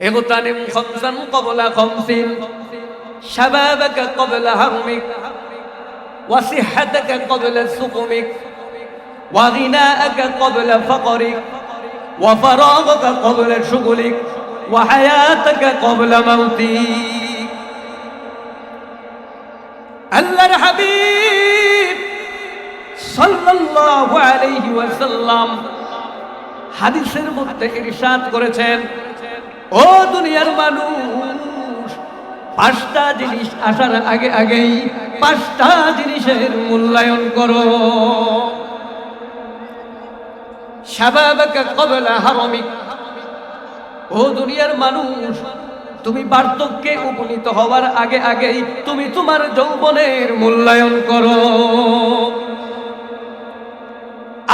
اغتنم خمسا قبل خمس شبابك قبل هرمك وصحتك قبل سقمك وغناءك قبل فقرك وفراغك قبل شغلك وحياتك قبل موتك আল্লাহর হাবিব সাল্লাল্লাহু আলাইহি ওয়াসাল্লাম হাদিসের মধ্যে ইরশাদ করেছেন ও দুনিয়ার মানুষ, পাঁচটা জিনিস আসার আগে আগেই পাঁচটা জিনিসের মূল্যায়ন করো। ও দুনিয়ার মানুষ, তুমি বার্ধক্যে উপনীত হওয়ার আগে আগেই তুমি তোমার যৌবনের মূল্যায়ন করো।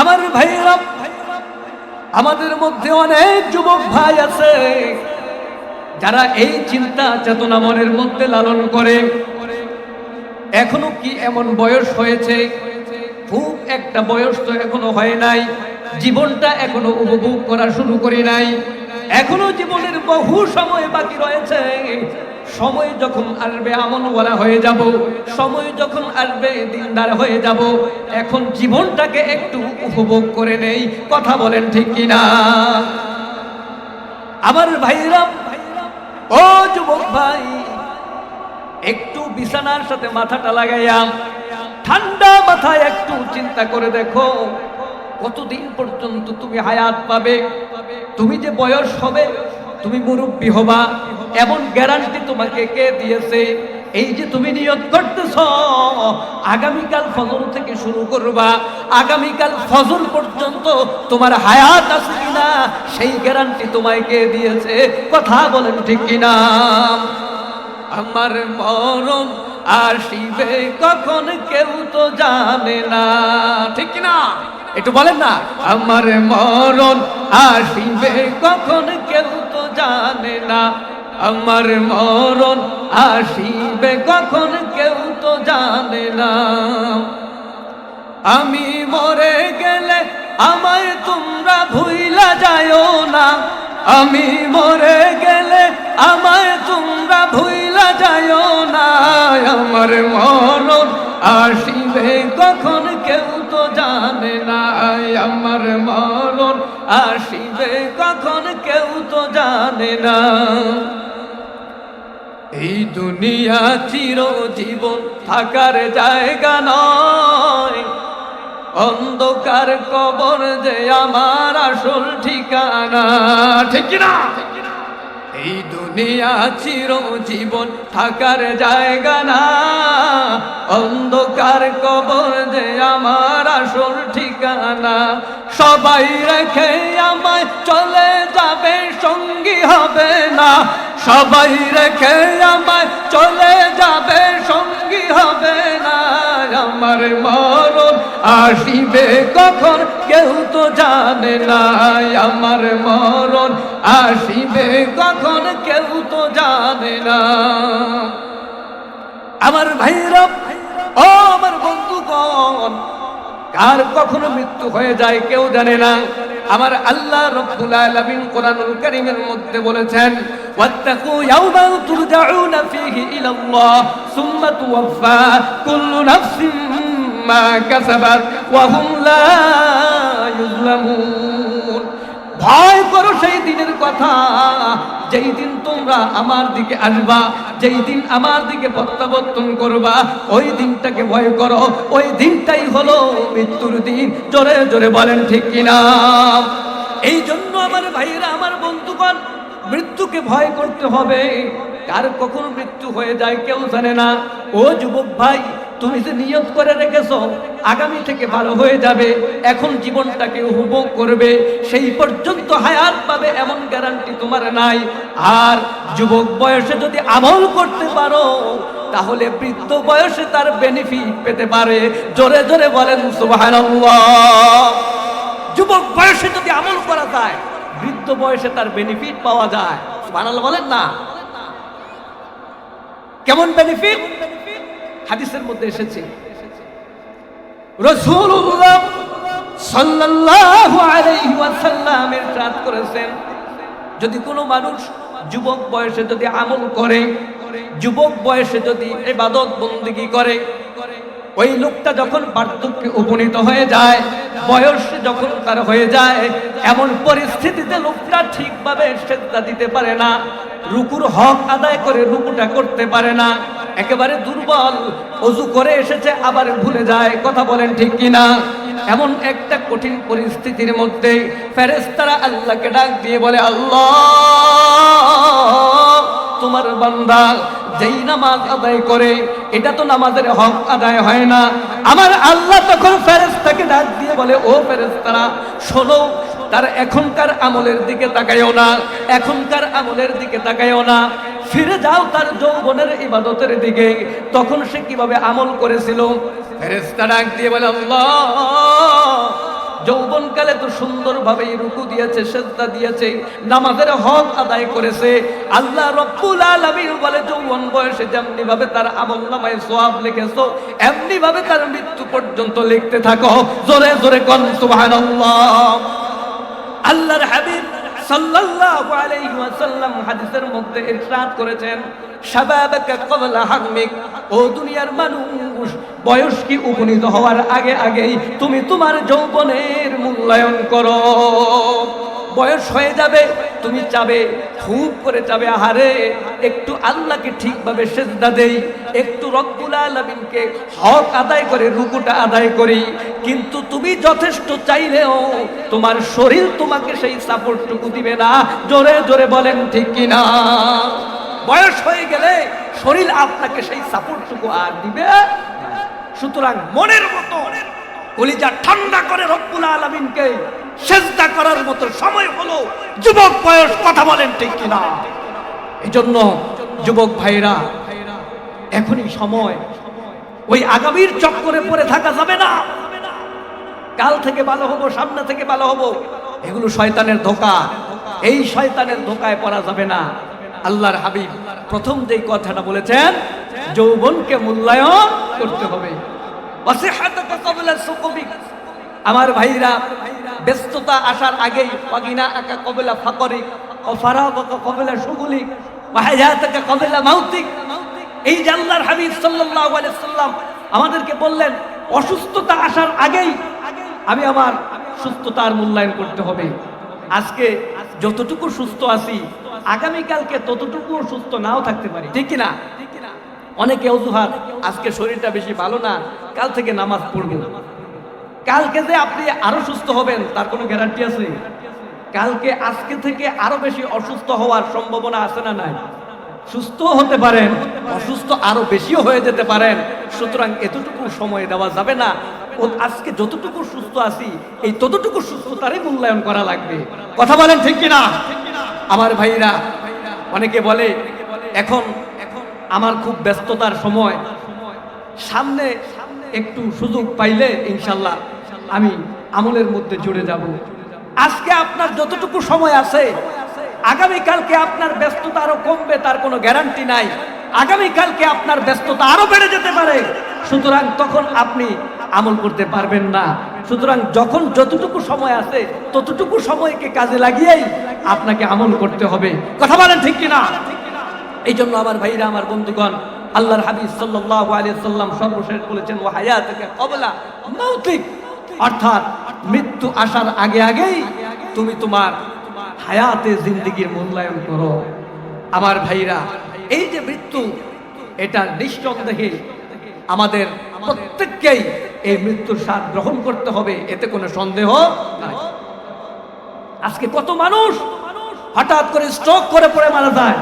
আমার ভাইরা, আমাদের মধ্যে অনেক যুবক ভাই আছে। যারা এই চিন্তা চেতনা মনের মধ্যে লালন করে, এখনও কি এমন বয়স হয়েছে? খুব একটা বয়স তো এখনও হয় নাই। জীবনটা এখনও উপভোগ করা শুরু করি নাই। এখনও জীবনের বহু সময় বাকি রয়েছে। সময় যখন আসবে বলা হয়ে যাব, সময় যখন আসবে দিনদার হয়ে যাব, এখন জীবনটাকে একটু উপভোগ করে নেই। কথা বলেন ঠিক কিনা? আমার ভাইরা ও যুবক ভাই, একটু বিছানার সাথে মাথাটা লাগাইয়া ঠান্ডা মাথায় একটু চিন্তা করে দেখো, কতদিন পর্যন্ত তুমি হায়াত পাবে? তুমি যে বয়স হবে, তুমি মুরব্বী হবা, এমন গ্যারান্টি তোমাকে কে দিয়েছে? এই যে তুমি নিয়ত করতেছ, আগামীকাল ফজর থেকে শুরু করবা। আগামীকাল ফজর পর্যন্ত তোমার হায়াত আছে কিনা, সেই গ্যারান্টি তোমায় কে দিয়েছে, কথা বলেন ঠিক কিনা? আমার মরণ আসিবে কখন কেউ তো জানে না, ঠিক না একটু বলেন না, আমার মরণ আসিবে কখন কেউ তো জানে না। আমার মরণ আসিবে কখন কেউ তো জানে না। আমি মরে গেলে আমায় তোমরা ভুইলা যায়ও না। আমি মরে গেলে আমায় তোমরা ভুইলা যায়ও না। আমার মরণ আসিবে কখন কেউ তো জানে না। আমার মরণ আসিবে কখন কেউ তো জানে না। এই দুনিয়া চিরজীবন থাকার জায়গা নয়। অন্ধকার কবর যে আমার আসল ঠিকানা। ঠিক না এই দুনিয়া চিরজীবন থাকার জায়গা না। অন্ধকার কবর যে আমার আসল ঠিকানা। সবাই রেখে আমায় চলে যাবে, সঙ্গী হবে না। সবাই রেখে আমায় চলে যাবে, সঙ্গী হবে না। আমার মরণ আসিবে কখন? কেউ তো জানে না আমার মরণ। আসিবে কখন? কেউ তো জানে না। আমার ভাইরা ও আমার বন্ধুগণ, কার কখনো মৃত্যু হয়ে যায় কেউ জানে না। আমার আল্লাহ রব্বুল আলামিন কোরআনুল কারীমের মধ্যে বলেছেন, ওয়াত্তাকু ইয়াওমান তুরজাউনা ফীহি ইলাল্লাহ, সুম্মা তুওয়াফা কুল্লু নাফসিন মা কাসাবাত ওয়া হুম লা ভয় করো সেই দিনের কথা, যেই দিন তোমরা আমার দিকে আসবা, যেই দিন আমার দিকে প্রত্যাবর্তন করবা, ওই দিনটাকে ভয় করো, ওই দিনটাই হলো মৃত্যুর দিন। জোরে জোরে বলেন ঠিক কিনা? এই জন্য আমার ভাইরা আমার বন্ধুগণ, মৃত্যুকে ভয় করতে হবে। কার কখন মৃত্যু হয়ে যায় কেউ জানে না। ও যুবক ভাই তুমি যে নিয়ত করে রেখেছো, আগামী থেকে ভালো হয়ে যাবে, এখন জীবনটাকে উপভোগ করবে, সেই পর্যন্ত হায়াত পাবে এমন গ্যারান্টি তোমার নাই। আর যুবক বয়সে যদি আমল করতে পারো, তাহলে বৃদ্ধ বয়সে তার বেনিফিট পেতে পারে। জোরে জোরে বলেন যুবক বয়সে যদি আমল করা যায়, বৃদ্ধ বয়সে তার বেনিফিট পাওয়া যায়। সুবহানাল্লাহ বলেন না। কেমন বেনিফিট হাদিসের মধ্যে এসেছে। করেছেন, যদি কোনো মানুষ যুবক বয়সে যদি আমল করে, যুবক বয়সে যদি এবাদত বন্দিগি করে ওই লোকটা যখন বার্ধক্যে উপনীত হয়ে যায়, বয়স যখন তার হয়ে যায়, এমন পরিস্থিতিতে লোকটা ঠিকভাবে সেদ্ধা দিতে পারে না, রুকুর হক আদায় করে রুকুটা করতে পারে না, একেবারে দুর্বল, অজু করে এসেছে, আবার ভুলে যায়, কথা বলেন ঠিক কিনা? এমন একটা কঠিন পরিস্থিতির মধ্যে ফেরেস্তারা আল্লাহকে ডাক দিয়ে বলে, আল্লাহ, তোমার বান্দা যেই নামাজ আদায় করে, এটা তো নামাজের হক আদায় হয় না। আমার আল্লাহ তখন ফেরেস্তাকে ডাক দিয়ে বলে, ও ফেরেস্তারা শোনো, তার এখনকার আমলের দিকে তাকায়ও না, এখনকার আমলের দিকে তাকায়ও না। ফিরে যাও তার যৌবনের ইবাদতের দিকে। তখন সে কীভাবে আমল করেছিল? ফেরেস্তা ডাক দিয়ে বলে, আল্লাহ যৌবনকালে তো সুন্দরভাবে রুকু দিয়েছে, সেজদা দিয়েছে, নামাজের হক আদায় করেছে। আল্লাহ রব্বুল আলামিন বলে, যৌবন বয়সে যেমনি ভাবে তার আমল নামায় সওয়াব লিখেছো এমনি ভাবে তার মৃত্যু পর্যন্ত লিখতে থাকো। জোরে জোরে কোন, সুবহানাল্লাহ। আল্লাহর হাবিব সাল্লাল্লাহু আলাইহি ওয়াসাল্লাম হাদিসের মধ্যে ইরশাদ করেছেন, শাবাবাকা ক্বাবলা হারমিক ও দুনিয়ার মানুষ, বয়স কি উপনীত হওয়ার আগে আগেই তুমি তোমার যৌবনের মূল্যায়ন করো। বয়স হয়ে যাবে, তুমি চাবে, খুব করে চাবে, আহারে, একটু আল্লাহকে ঠিকভাবে সেজদা দেই, একটু রব্বুল আলামিনকে হক আদায় করে, রুকুটা আদায় করি। কিন্তু তুমি যথেষ্ট চাইলেও তোমার শরীর তোমাকে সেই সাপোর্টটুকু দিবে না। জোরে জোরে বলেন ঠিক কিনা? বয়স হয়ে গেলে শরীর আপনাকে সেই সাপোর্টটুকু আর দিবে সুতরাং মনের মতো কলিজা ঠান্ডা করে রব্বুল আলামিনকে সেজদা করার মতো সময় হলো। যুবক বয়স কথা বলেন ঠিক কিনা? এই জন্য যুবক ভাইরা এখনই সময়। ওই আগামীর চক্করে পড়ে থাকা যাবে না। কাল থেকে ভালো হব সামনে থেকে ভালো হব। এগুলো শয়তানের ধোকা। এই শয়তানের ধোকায় পড়া যাবে না। আল্লাহর হাবিব প্রথম যেই কথাটা বলেছেন যৌবনকে মূল্যায়ন করতে হবে। ওয়াসিহাতাকা ক্বাবলা সুকুবিক। আমার ভাইরা, ব্যস্ততা আসার আগেই ওয়াগিনা একা কবলা ফাকরিক ও ফারাগাকা কবলা শুগুলিক ওয়া হায়াতাকা মাউতিক। এই যে আল্লাহর হাবিব সাল্লাল্লাহু আলাইহি সাল্লাম আমাদেরকে বললেন, অসুস্থতা আসার আগেই আমি আমার সুস্থতার মূল্যায়ন করতে হবে। আজকে যতটুকু সুস্থ আছি, আগামীকালকে ততটুকু সুস্থ নাও থাকতে পারি। ঠিক কি না অনেকে অজুহাত, আজকে শরীরটা বেশি ভালো না, কাল থেকে নামাজ পড়ব। কালকে যে আপনি আরও সুস্থ হবেন, তার কোনো গ্যারান্টি আছে? কালকে আজকে থেকে আরও বেশি অসুস্থ হওয়ার সম্ভাবনা আছে না নাই? সুস্থ হতে পারেন, অসুস্থ আরও বেশিও হয়ে যেতে পারেন। সুতরাং এতটুকু সময় দেওয়া যাবে না। আজকে যতটুকু সুস্থ আছি, এই ততটুকু সুস্থতারই মূল্যায়ন করা লাগবে। কথা বলেন ঠিক কিনা? আমার ভাইরা, অনেকে বলে এখন এখন আমার খুব ব্যস্ততার সময়। সামনে একটু সুযোগ পাইলে ইনশাল্লাহ আমি আমলের মধ্যে জুড়ে যাব। আজকে আপনার যতটুকু সময় আছে, আগামীকালকে আপনার ব্যস্ততা আরও কমবে, তার কোনো গ্যারান্টি নাই। আগামীকালকে আপনার ব্যস্ততা আরও বেড়ে যেতে পারে। সুতরাং তখন আপনি আমল করতে পারবেন না। সুতরাং যখন যতটুকু সময় আছে, ততটুকু সময়কে কাজে লাগিয়েই আপনাকে আমল করতে হবে। কথা বলেন ঠিক কিনা? এই জন্য আমার ভাইরা, আমার বন্ধুগণ, আল্লাহর হাবিব সাল্লাল্লাহু আলাইহি সাল্লাম সর্বশেষ বলেছেন, ওয়া হায়াতুকা ক্বাবলা মাউতিক। অর্থাৎ মৃত্যু আসার আগে আগেই তুমি তোমার হায়াতে জিন্দেগির মূল্যায়ন করো। আমার ভাইরা, এই যে মৃত্যু, এটা নিঃসন্দেহে আমাদের প্রত্যেককেই এই মৃত্যুর স্বাদ গ্রহণ করতে হবে, এতে কোনো সন্দেহ আজকে কত মানুষ হঠাৎ করে স্ট্রোক করে পড়ে মারা যায়?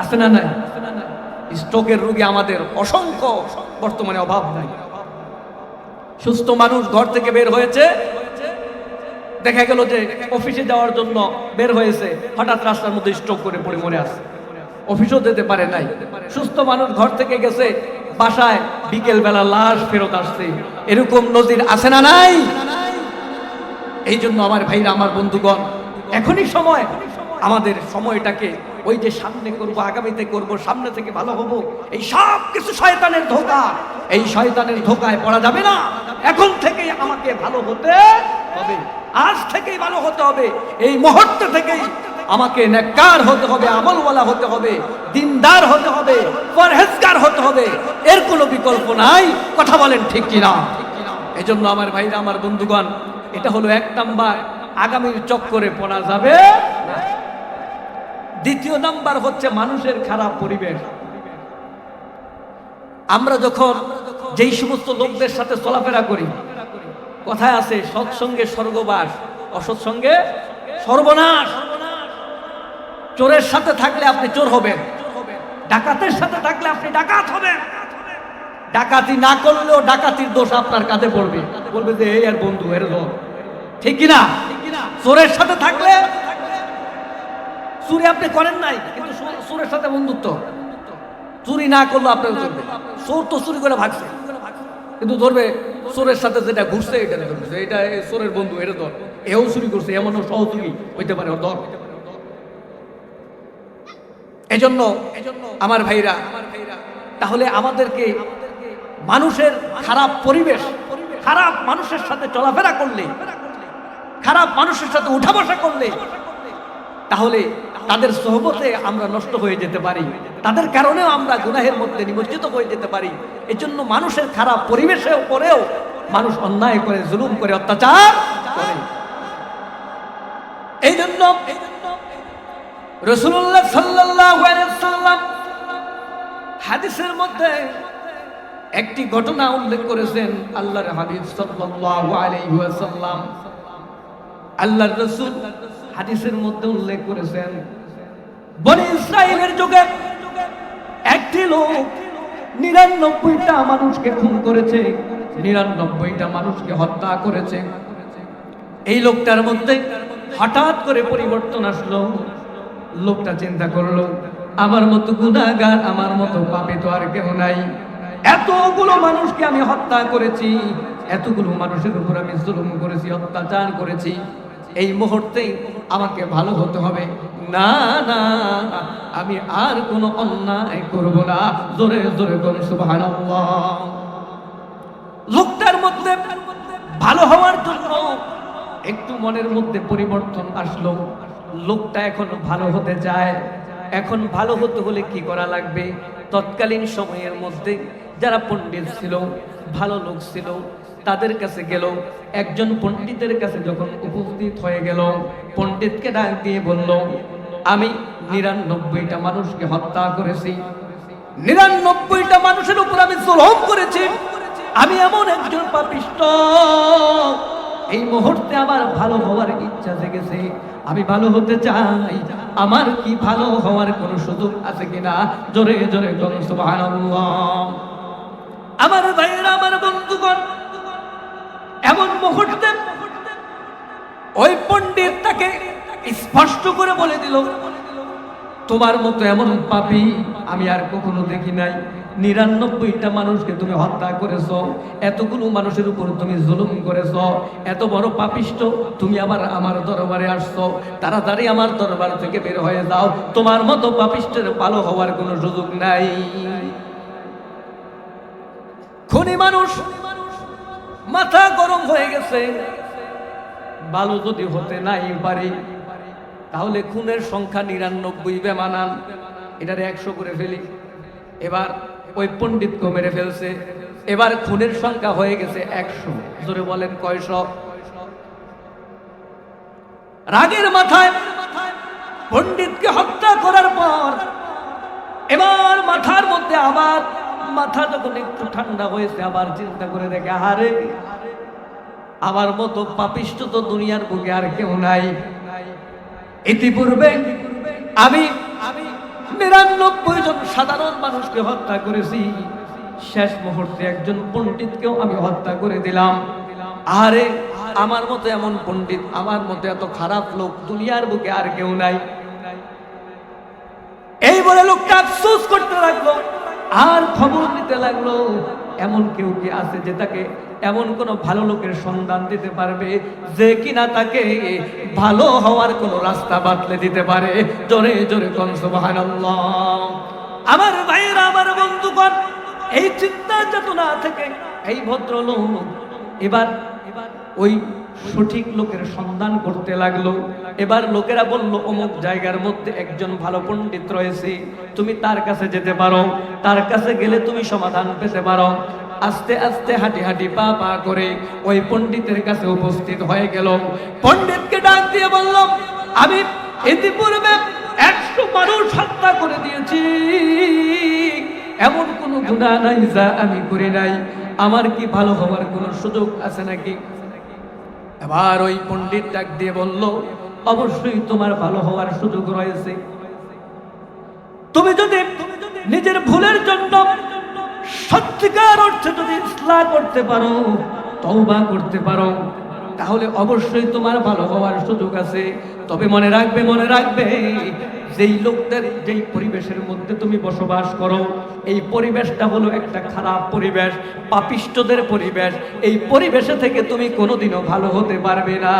আছে না নাই? স্ট্রোকের রোগী আমাদের অসংখ্য বর্তমানে অভাব নাই। সুস্থ মানুষ ঘর থেকে বের হয়েছে। দেখা গেল যে অফিসে যাওয়ার জন্য বের হয়েছে। হঠাৎ রাস্তার মধ্যে স্ট্রোক করে পড়ে মরে আছে। অফিসও যেতে পারে নাই। সুস্থ মানুষ ঘর থেকে গেছে। বাসায় বিকেল বেলা লাশ ফেরত আসছে। এরকম নজির আছে না নাই? এই জন্য আমার ভাইরা, আমার বন্ধুগণ, এখনই সময়। আমাদের সময়টাকে ওই যে সামনে করব, আগামীতে করব, সামনে থেকে ভালো হব, এই সব কিছু শয়তানের ধোকা। এই শয়তানের ধোকায় পড়া যাবে না। এখন থেকেই আমাকে ভালো হতে হবে। আজ থেকেই ভালো হতে হবে। এই মুহূর্ত থেকেই আমাকে নেককার হতে হবে, আমলওয়ালা হতে হবে, দিনদার হতে হবে, পরহেজগার হতে হবে। এর কোনো বিকল্প নাই। কথা বলেন ঠিক কিনা? এই জন্য আমার ভাইরা, আমার বন্ধুগণ, এটা হলো এক নাম্বার। আগামীর চক্করে পড়া যাবে। দ্বিতীয় নাম্বার হচ্ছে মানুষের খারাপ পরিবেশ। আমরা যখন যেই সমস্ত লোকদের সাথে চলাফেরা করি, কথায় আছে, সৎসঙ্গে স্বর্গবাস, অসৎসঙ্গে সর্বনাশ। চোরের সাথে থাকলে আপনি চোর হবেন। ডাকাতের সাথে থাকলে আপনি ডাকাত হবেন। ডাকাতি না করলেও ডাকাতির দোষ আপনার কাঁধে পড়বে। বলবে যে, এই আর বন্ধু, এর দোষ ঠিক কিনা? চোরের সাথে থাকলে চুরি আপনি করেন নাই, কিন্তু চোর- চোরের সাথে বন্ধুত্ব। চুরি না করল আপনার চলবে। চোর তো চুরি করে ভাগছে। কিন্তু ধরবে, চোরের সাথে যেটা ঘুরছে, এটা ধরবে। এটা চোরের বন্ধু, এটা ধর। এও চুরি করছে, এমনও সহযোগী হইতে পারে ধর। এজন্য আমার ভাইরা, তাহলে আমাদেরকে মানুষের খারাপ পরিবেশ, খারাপ মানুষের সাথে চলাফেরা করলে, খারাপ মানুষের সাথে উঠা বসা করলে, তাহলে তাদের সহবতে আমরা নষ্ট হয়ে যেতে পারি। তাদের কারণেও আমরা গুনাহের মধ্যে নিমজ্জিত হয়ে যেতে পারি। এজন্য মানুষের খারাপ পরিবেশেও পরেও মানুষ অন্যায় করে, জুলুম করে, অত্যাচার করে। এই জন্য রসুল্লাহ সাল্লাম হাদিসের মধ্যে একটি ঘটনা উল্লেখ করেছেন আল্লাহর হাবিব ওয়াসাল্লাম। আল্লাহর রাসূল হাদিসের মধ্যে উল্লেখ করেছেন, বনি ইসরায়েলের যুগে একটি লোক নিরানব্বইটা মানুষকে খুন করেছে, নিরানব্বইটা মানুষকে হত্যা করেছে। এই লোকটার মধ্যে হঠাৎ করে পরিবর্তন আসলো। লোকটা চিন্তা করল, আমার মতো গুণাগার আমার মতো পাপে তো আর কেউ নাই। এতগুলো মানুষকে আমি হত্যা করেছি, এতগুলো মানুষের উপর আমি জুলুম করেছি, অত্যাচার করেছি। এই মুহূর্তেই আমাকে ভালো হতে হবে। না না, আমি আর কোনো অন্যায় করব না। জোরে জোরে করুন সুবহানাল্লাহ। লোকটার মধ্যে ভালো হওয়ার জন্য একটু মনের মধ্যে পরিবর্তন আসলো। লোকটা এখন ভালো হতে চায়। এখন ভালো হতে হলে কি করা লাগবে? তৎকালীন সময়ের মধ্যে যারা পণ্ডিত ছিল, ভালো লোক ছিল তাদের কাছে গেল। একজন পণ্ডিতের কাছে যখন উপস্থিত হয়ে গেল, পণ্ডিতকে ডাক দিয়ে বলল, আমি নিরানব্বইটা মানুষকে হত্যা করেছি। নিরানব্বইটা মানুষের উপর আমি জুলুম করেছি। আমি এমন একজন পাপিষ্ট। এই মুহূর্তে আমার ভালো হওয়ার ইচ্ছা জেগেছে। আমি ভালো হতে চাই। আমার কি ভালো হওয়ার কোনো সুযোগ আছে কিনা? জোরে জোরে সুবহানাল্লাহ। আমার ভাইয়েরা, আমার বন্ধুগণ এমন মুহূর্তে ওই পণ্ডিত তাকে স্পষ্ট করে বলে দিল, তোমার মতো এমন পাপি আমি আর কখনো দেখি নাই। নিরানব্বইটা মানুষকে তুমি হত্যা করেছ, এতগুলো মানুষের উপর তুমি জুলুম করেছ, এত বড় পাপিষ্ট তুমি আবার আমার দরবারে আসছো। তাড়াতাড়ি আমার দরবার থেকে বের হয়ে যাও, তোমার মতো পাপিষ্টের ভালো হওয়ার কোনো সুযোগ নাই। খুনি মানুষ মাথা গরম হয়ে গেছে। ভালো যদি হতে নাই পারি, তাহলে খুনের সংখ্যা নিরানব্বই বেমানান। এটারে একশো করে ফেলি। এবার ওই পণ্ডিতকে মেরে ফেলছে। এবার খুনের সংখ্যা হয়ে গেছে একশো। জোরে বলেন কয়শ? রাগের মাথায় পণ্ডিতকে হত্যা করার পর এবার মাথার মধ্যে আবার মাথা যখন একটু ঠান্ডা হয়েছে, আবার চিন্তা করে দেখে, আহারে, আমার মতো পাপিষ্ট তো দুনিয়ার বুকে আর কেউ নাই। ইতিপূর্বে আমি নিরানব্বই জন সাধারণ মানুষকে হত্যা করেছি। শেষ মুহূর্তে একজন পণ্ডিতকেও আমি হত্যা করে দিলাম। আরে আমার মতো এমন পণ্ডিত, আমার মতো এত খারাপ লোক দুনিয়ার বুকে আর কেউ নাই। এই বলে লোকটা আফসোস করতে লাগল। আর খবর নিতে লাগল, এমন কেউ কি আছে যে তাকে এমন কোন ভালো লোকের সন্ধান দিতে পারবে, যে কিনা তাকে ভালো হওয়ার কোন রাস্তা বাতলে দিতে পারে? জোরে জোরে আমার ভাইয়েরা, আমার বন্ধুগণ, এই চিন্তা চেতনা থেকে এই ভদ্রলোক এবার এবার ওই সঠিক লোকের সন্ধান করতে লাগল। এবার লোকেরা বলল, অমুক জায়গার মধ্যে একজন ভালো পণ্ডিত রয়েছে। তুমি তার কাছে যেতে পারো। তার কাছে গেলে তুমি সমাধান পেতে পারো। আস্তে আস্তে হাঁটি হাঁটি পা পা করে ওই পণ্ডিতের কাছে উপস্থিত হয়ে গেল। পণ্ডিতকে ডাক দিয়ে বললাম আমি ইতিপূর্বে একশো মানুষ হত্যা করে দিয়েছি। এমন কোনো গুণা নাই যা আমি করি নাই। আমার কি ভালো হওয়ার কোনো সুযোগ আছে নাকি? এবার ওই পণ্ডিত ডাক দিয়ে বলল, অবশ্যই তোমার ভালো হওয়ার সুযোগ রয়েছে। তুমি যদি নিজের ভুলের জন্য সত্যিকার অর্থে যদি ইসলাম করতে পারো, তওবা করতে পারো, তাহলে অবশ্যই তোমার ভালো হওয়ার সুযোগ আছে। তবে মনে রাখবে মনে রাখবে যেই লোকদের, যেই পরিবেশের মধ্যে তুমি বসবাস করো, এই পরিবেশটা হলো একটা খারাপ পরিবেশ, পাপিষ্টদের পরিবেশ। এই পরিবেশে থেকে তুমি কোনোদিনও ভালো হতে পারবে না।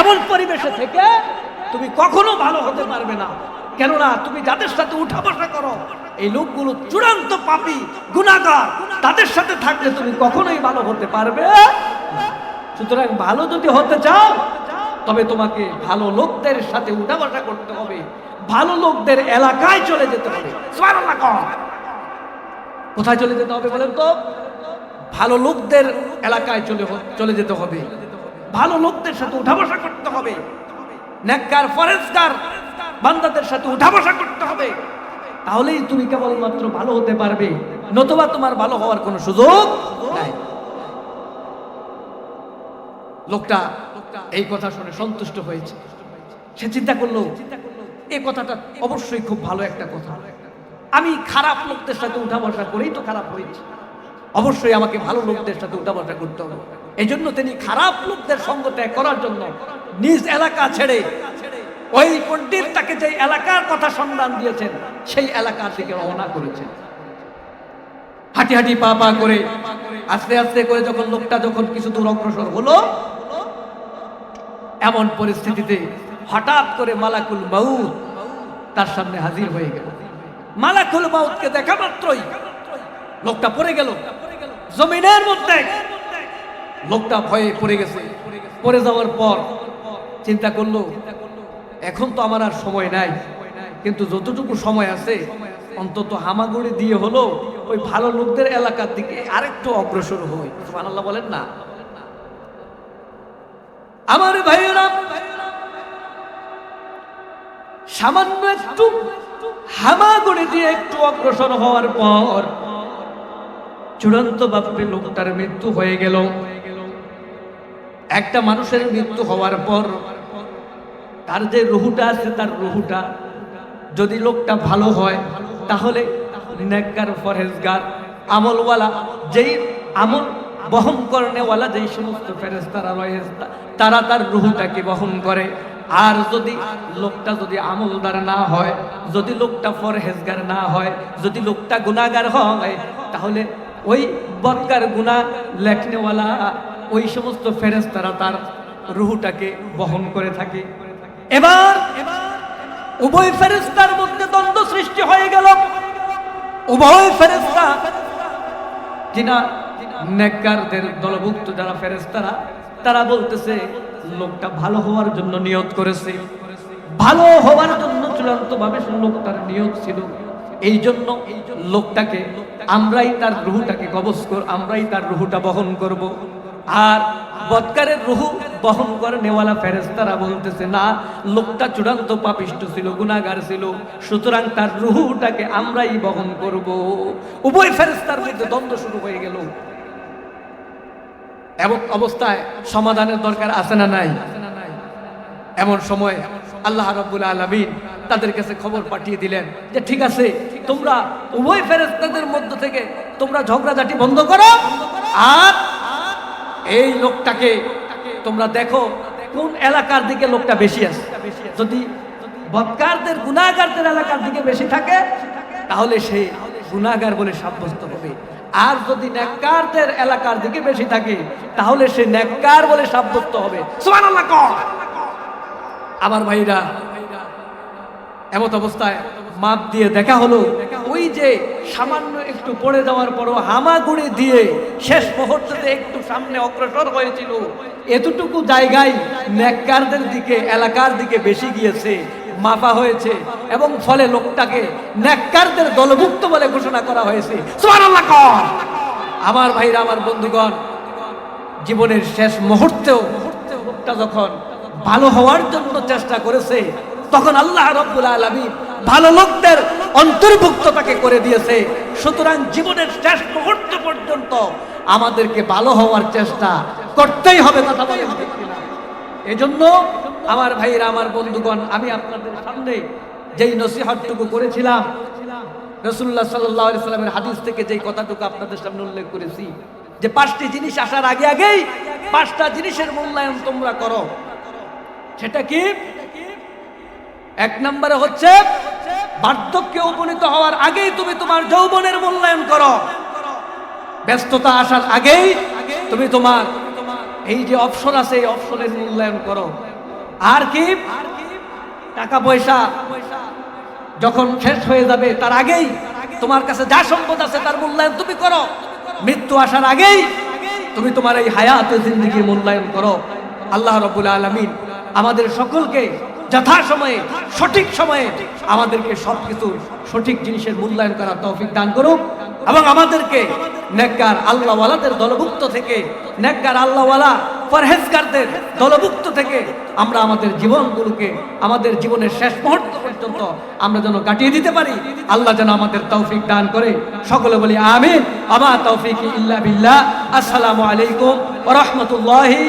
এমন পরিবেশে থেকে তুমি কখনো ভালো হতে পারবে না। কেননা তুমি যাদের সাথে উঠা বসা করো, এই লোকগুলো চূড়ান্ত পাপী গুণাগার তাদের সাথে থাকলে তুমি কখনোই ভালো হতে পারবে সুতরাং ভালো যদি হতে চাও তবে তোমাকে ভালো লোকদের সাথে উঠা বসা করতে হবে। ভালো লোকদের এলাকায় চলে যেতে হবে। কোথায় চলে যেতে হবে বলেন তো? ভালো লোকদের এলাকায় চলে চলে যেতে হবে। ভালো লোকদের সাথে উঠা বসা করতে হবে। ফরেজগার বান্দাদের সাথে উঠা বসা করতে হবে। তাহলেই তুমি কেবলমাত্র ভালো হতে পারবে। নতুবা তোমার ভালো হওয়ার কোনো সুযোগ নাই। লোকটা এই কথা শুনে সন্তুষ্ট হয়েছে। সে চিন্তা করল এই কথাটা অবশ্যই খুব ভালো একটা কথা। আমি খারাপ লোকদের সাথে উঠা বসা করেই তো খারাপ হয়েছে। অবশ্যই আমাকে ভালো লোকদের সাথে উঠা বসা করতে হবে। এই জন্য তিনি খারাপ লোকদের সঙ্গ ত্যাগ করার জন্য নিজ এলাকা ছেড়ে ওই পণ্ডিত তাকে যে এলাকার কথা সন্ধান দিয়েছেন, সেই এলাকার দিকে রওনা করেছেন। হাঁটি হাঁটি পা পা করে, আস্তে আস্তে করে যখন লোকটা যখন কিছু দূর অগ্রসর হলো এমন পরিস্থিতিতে হঠাৎ করে মালাকুল মাউত তার সামনে হাজির হয়ে গেল। মালাকুল মাউতকে দেখা মাত্রই লোকটা পড়ে গেল। জমিনের মধ্যে লোকটা ভয়ে পড়ে গেছে। পড়ে যাওয়ার পর চিন্তা করল, এখন তো আমার আর সময় নাই। কিন্তু যতটুকু সময় আছে, অন্তত হামাগুড়ি দিয়ে হলো ওই ভালো লোকদের এলাকার দিকে আরেকটু অগ্রসর হই। সুবহানাল্লাহ বলেন না। আমার ভাইয়েরা, সামান্য একটু হামাগুড়ি দিয়ে একটু অগ্রসর হওয়ার পর চূড়ান্ত ভাবে লোকটার মৃত্যু হয়ে গেল। একটা মানুষের মৃত্যু হওয়ার পর তার যে রুহুটা আছে, তার রুহুটা যদি লোকটা ভালো হয়, তাহলে নেককার ফরেজগার আমলওয়ালা, যেই আমল বহন করনেওয়ালা যেই সমস্ত ফেরেস্তারা রয়েছে তারা তার রুহুটাকে বহন করে। আর যদি লোকটা যদি আমলদার না হয়, যদি লোকটা ফরহেজগার না হয়, যদি লোকটা গুণাগার হয়, তাহলে ওই বদকার গুণা লেখনেওয়ালা, ওই সমস্ত ফেরেস্তারা তার রুহুটাকে বহন করে থাকে। এবার উভয় ফেরেস্তার মধ্যে দ্বন্দ্ব সৃষ্টি হয়ে গেল। উভয় ফেরেস্তা যিনা নেককারদের দলভুক্ত যারা ফেরেস্তারা তারা বলতেছে, লোকটা ভালো হওয়ার জন্য নিয়ত করেছে। ভালো হওয়ার জন্য চূড়ান্ত ভাবে লোকটার নিয়ত ছিল। এই জন্য লোকটাকে আমরাই তার রুহুটাকে কবজ কর, আমরাই তার রুহুটা বহন করব। আর বৎকারের রুহু বহন করে নেওয়ালা ফেরেস্তারা বলতেছে, না, লোকটা চূড়ান্ত পাপিষ্ট ছিল গুনাগার ছিল, সুতরাং তার রুহুটাকে আমরাই বহন করব। উভয় ফেরেস্তার মধ্যে দ্বন্দ্ব শুরু হয়ে গেল। এমন অবস্থায় সমাধানের দরকার আছে না নাই? এমন সময় আল্লাহ রব্বুল আলমিন তাদের কাছে খবর পাঠিয়ে দিলেন যে, ঠিক আছে, তোমরা উভয় ফেরেস্তাদের মধ্য থেকে তোমরা ঝগড়াঝাটি বন্ধ করো আর এই লোকটাকে তোমরা দেখো কোন এলাকার দিকে লোকটা বেশি আছে। যদি বৎকারদের গুণাগারদের এলাকার দিকে বেশি থাকে, তাহলে সে গুণাগার বলে সাব্যস্ত হবে। আর যদি নেককারদের এলাকার দিকে বেশি থাকে, তাহলে সে নেককার বলে সাব্যস্ত হবে। আমার ভাইরা, এমত অবস্থায় মাপ দিয়ে দেখা হলো, ওই যে সামান্য একটু পড়ে যাওয়ার পরও হামাগুড়ি দিয়ে শেষ মুহূর্তে একটু সামনে অগ্রসর হয়েছিল। এতটুকু জায়গায় নেককারদের দিকে, এলাকার দিকে বেশি গিয়েছে। মাপা হয়েছে এবং ফলে লোকটাকে নেককারদের দলভুক্ত বলে ঘোষণা করা হয়েছে। আমার ভাইরা, আমার বন্ধুগণ, জীবনের শেষ মুহূর্তেও লোকটা যখন ভালো হওয়ার জন্য চেষ্টা করেছে, তখন আল্লাহ রব্বুল আলমী ভালো লোকদের অন্তর্ভুক্ত তাকে করে দিয়েছে। সুতরাং জীবনের শেষ মুহূর্ত পর্যন্ত আমাদেরকে ভালো হওয়ার চেষ্টা করতেই হবে, কথা কিনা? এজন্য আমার ভাইরা আমার বন্ধুগণ, আমি আপনাদের সামনে যেই নসিহতটুকু করেছিলাম রসুল্লাহ সাল্লাহ সাল্লামের হাদিস থেকে যেই কথাটুকু আপনাদের সামনে উল্লেখ করেছি, যে পাঁচটি জিনিস আসার আগে আগেই পাঁচটা জিনিসের মূল্যায়ন তোমরা করো। সেটা কি? এক নম্বরে হচ্ছে, বার্ধক্যে উপনীত হওয়ার আগেই তুমি তোমার যৌবনের মূল্যায়ন করো। ব্যস্ততা আসার আগেই তুমি তোমার এই যে অপশন আছে, এই অপশনের মূল্যায়ন করো। আর কি? টাকা পয়সা যখন শেষ হয়ে যাবে, তার আগেই তোমার কাছে যা সম্পদ আছে তার মূল্যায়ন তুমি করো। মৃত্যু আসার আগেই তুমি তোমার এই হায়াত জিন্দগির মূল্যায়ন করো। আল্লাহ রবুল আলমিন আমাদের সকলকে যথাসময়ে, সঠিক সময়ে আমাদেরকে সবকিছু সঠিক জিনিসের মূল্যায়ন করার তৌফিক দান করুক এবং আমাদেরকে নেককার আল্লাহওয়ালাদের দলভুক্ত থেকে নেককার আল্লাহওয়ালা পরহেজগারদের দলভুক্ত থেকে আমরা আমাদের জীবনগুলোকে, আমাদের জীবনের শেষ মুহূর্ত পর্যন্ত আমরা যেন কাটিয়ে দিতে পারি। আল্লাহ যেন আমাদের তৌফিক দান করে। সকলে বলি আমি আমা তৌফিক ইল্লা বিল্লাহ। আসসালামু আলাইকুম রাহমাতুল্লাহি